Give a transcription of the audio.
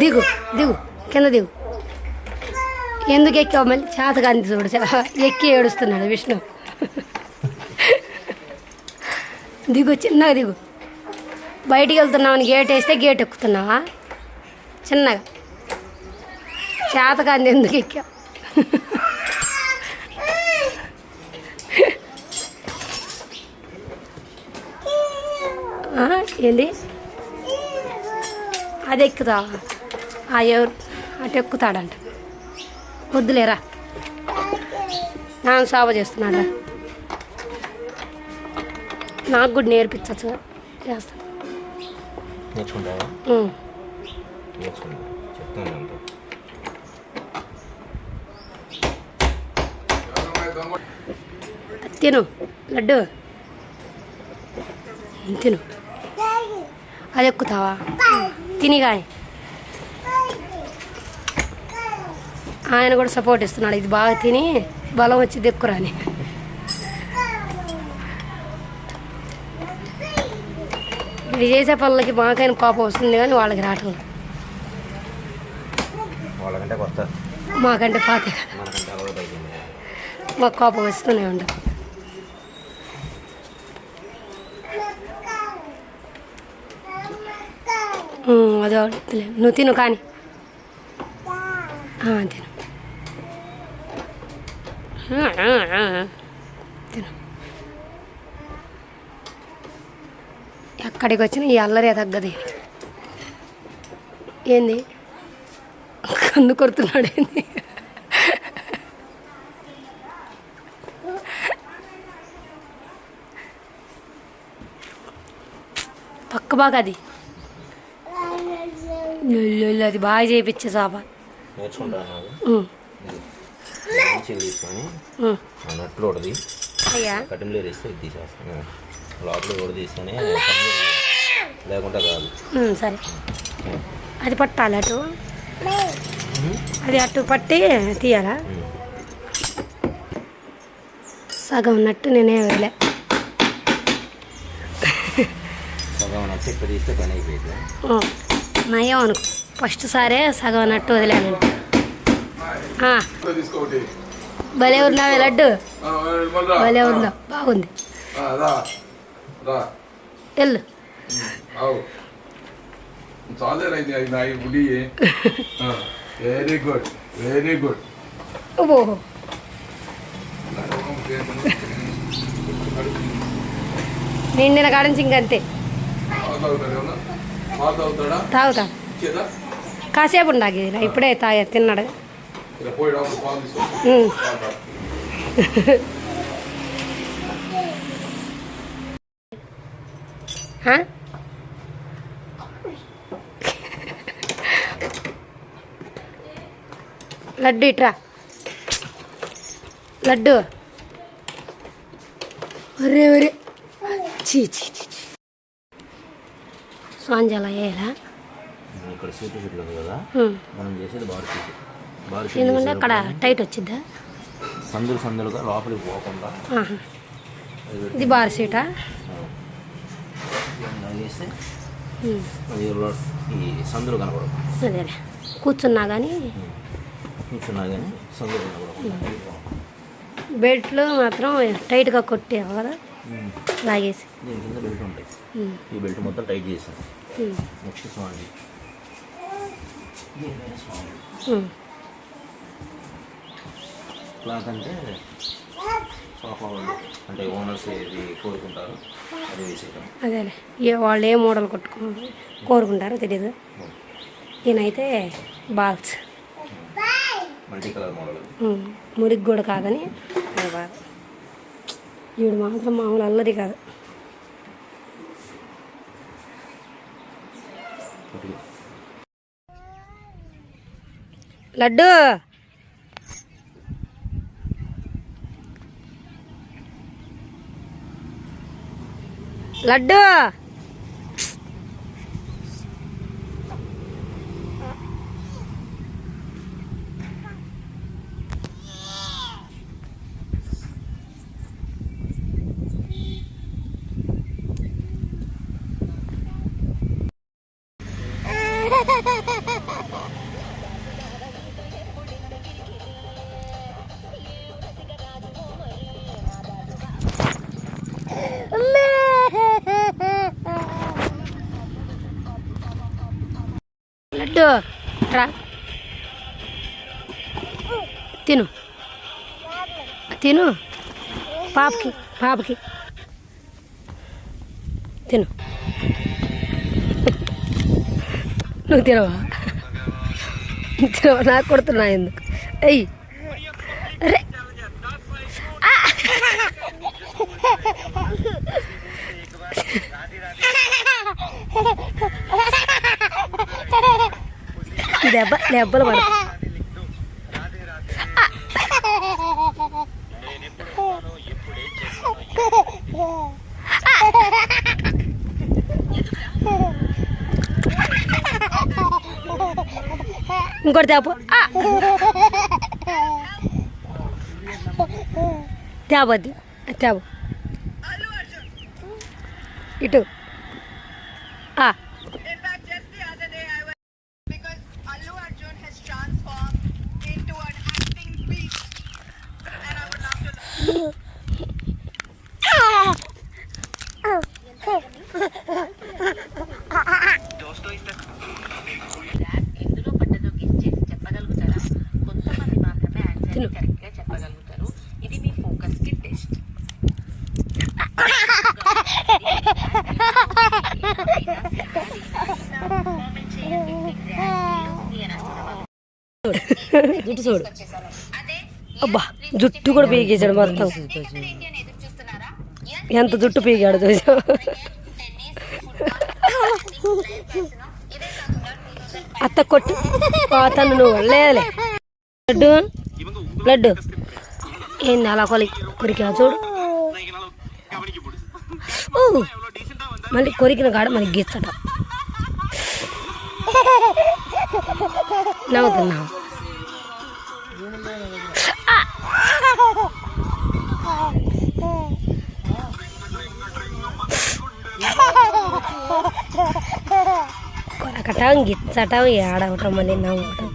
దిగు దిగు కింద దిగు. ఎందుకు ఎక్కావు మళ్ళీ? చేతకాంతి చూడు ఎక్కి ఏడుస్తున్నాడు విష్ణు. దిగు చిన్నగా దిగు. బయటికి వెళ్తున్నావు గేట్ వేస్తే గేట్ ఎక్కుతున్నావా? చిన్నగా. చేతకాంతి ఎందుకు ఎక్కావు? ఏంది? అది ఎక్కుతావా? ఎవరు? అటు ఎక్కుతాడంట. వద్దులేరా? నా సాబ చేస్తున్నాడు నాకు కూడా నేర్పించచ్చు. చేస్తాను తిను. లడ్డు. తిను? అది ఎక్కుతావా? తిని కానీ. ఆయన కూడా సపోర్ట్ ఇస్తున్నాడు. ఇది బాగా తిని బలం వచ్చి దెక్కురాని ఇది చేసే పనులకి మాకైనా కోపం వస్తుంది కానీ వాళ్ళకి కొత్త. మాకంటే పాతే. మాకు కోపం వస్తూనే ఉండదు అదే. నువ్వు తిను కానీ. తిను. ఎక్కడికి వచ్చినా ఈ అల్లరే తగ్గదు. ఏంది? కన్ను కొడుతున్నాడు ఏంది? పక్క బాగా అది. అది బాగా చేయించే ఉమ్, మంచిగా తీసుకొని నట్లు ఒకటి వేస్తే ఇది తీసేస్తాను లోపల కూడా తీసుకొని లేకుండా కాదు. సరే. అది పట్టాలి అటు. అది అటు పట్టి తీయాలా. సగం ఉన్నట్టు నేనే వదిలే నయం అనుకో. ఫస్ట్ సారే సగం అన్నట్టు వదిలేను. ఆ, తీసుకోటి భలే ఉన్నావే లడ్డు. భలే ఉందా బాగుంది. వెళ్ళు. వెరీ గుడ్ వెరీ గుడ్ ఓహో. నిండిన కాడ నుంచి ఇంకంతే తాగుతా. కాసేపు ఉండాలి ఇప్పుడే తాగా తిన్నాడు. ఇలా పోయి డాక్టర్ పాలు తీసుకో ఉమ్. తాగుతా. ఆ? లడ్డు ఇట్రా లడ్డు ఒరే ఒరే చీ చీ చీ అలా వేయాలా ఇక్కడ సీటు కదా. మనం చేసేది బాడీ ఎందుకంటే అక్కడ టైట్ వచ్చిద్దా? సందులు సందులుగా లోపలికి పోకుండా. ఇది బార్ సీటా. అది ఈ సందులు కనపడవు అదేలే. కూర్చున్నా కానీ కూర్చున్నా కానీ సందులు బెల్ట్లు మాత్రం టైట్గా కొట్టేవు కదా. లాగేసి. దీని కింద బెల్ట్ ఉంటాయి. ఈ బెల్ట్ మొత్తం టైట్ చేసాం ఉమ్. Next um. క్లాత్ అంటే సోఫా వాళ్ళు అంటే ఓనర్స్ ఏది కోరుకుంటారు అది వేసేయటం అదేలే. ఏ వాళ్ళు ఏ మోడల్ కొట్టుకో కోరుకుంటారో తెలీదు. ఈయనైతే బాల్స్. Multi colour model. మురికి కూడా కాదని అది బాధ ఈవిడ మాత్రం మామూలు అల్లరి కాదు. లడ్డు! ลัดเดอร์ లడ్డు రా. తిను. తిను. పాపకి పాపకి. తిను. నువ్వు తినవా? తినవా? నాకు కొడుతున్నా ఎందుకు? అయ్యి అరే ఆ! దెబ్బ దెబ్బలు పడ ఇంకోటి తేపు తేబద్ది తేబు ఇటు. ఆ, love to ఎందులో పడ్డదో గెస్ చేసి చెప్పగలుగుతారా కొంతమంది మాత్రమే ఆన్సర్ కరెక్ట్గా చెప్పగలుగుతారు ఇది మీ ఫోకస్కి టెస్ట్ జుట్టు చూడు అబ్బా జుట్టు కూడా పీకేసాడు మొత్తం. ఎంత జుట్టు పీకాడు చూసా అత్త కొట్టు. తను నువ్వు. లేదులే లడ్డు. లడ్డు. ఏంది అలా కొలి కొరికా చూడు. మళ్ళీ కొరికిన కాడ మనకి గీచ్చట నవ్వుతున్నావు. కొరకటం గిచ్చటం ఏడవటం మళ్ళీ నవ్వటం